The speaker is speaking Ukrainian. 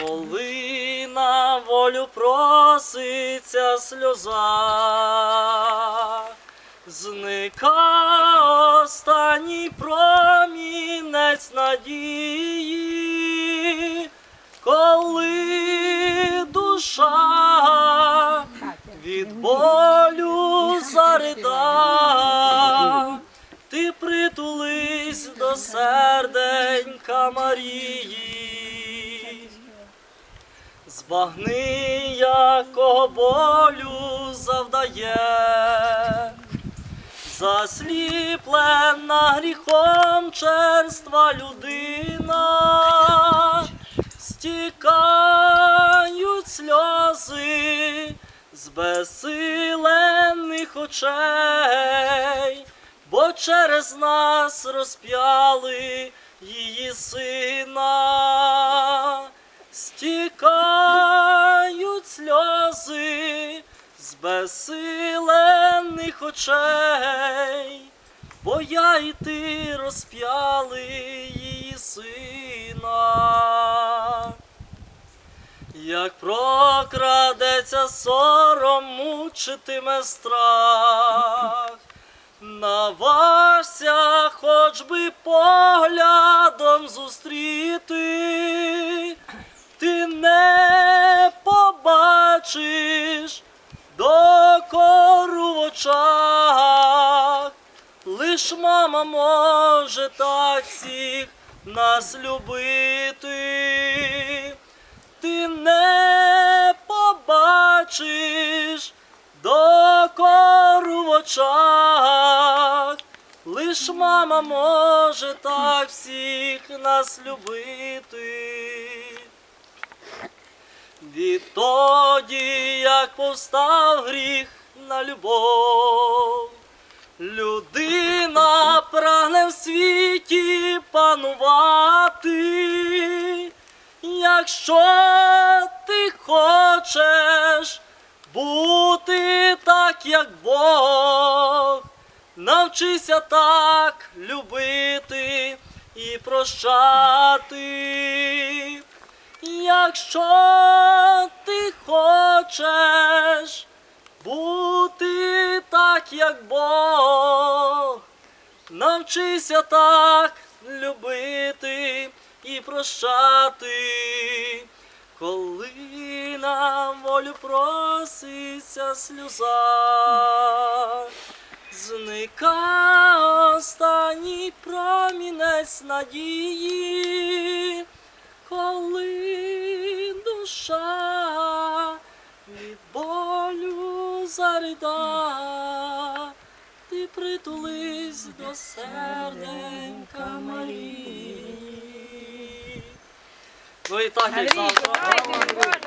коли на волю проситься сльоза, зникає останній промінець надії, коли душа від болю зарида, ти притулись до серденька Марії. Збагни, якого болю завдає, засліплена гріхом черства людина, стікають сльози з безсилених очей, бо через нас розп'яли її сина стікають сльози з безсилених очей, бо я і ти розп'яли її сина. Як прокрадеться сором, мучитиме страх, наважся хоч би поглядом зустріти, ти побачиш докору в очах, лиш мама може так всіх нас любити. Ти не побачиш докору в очах, лиш мама може так всіх нас любити. Відтоді, як повстав гріх на любов, людина прагне в світі панувати. Якщо ти хочеш бути так, як Бог, навчися так любити і прощати. Якщо ти хочеш бути так, як Бог, навчися так любити і прощати, коли на волю проситься сльоза, зника останній промінець надії, зарида, ти притулись до серденька Марії. Ну і так, завтра.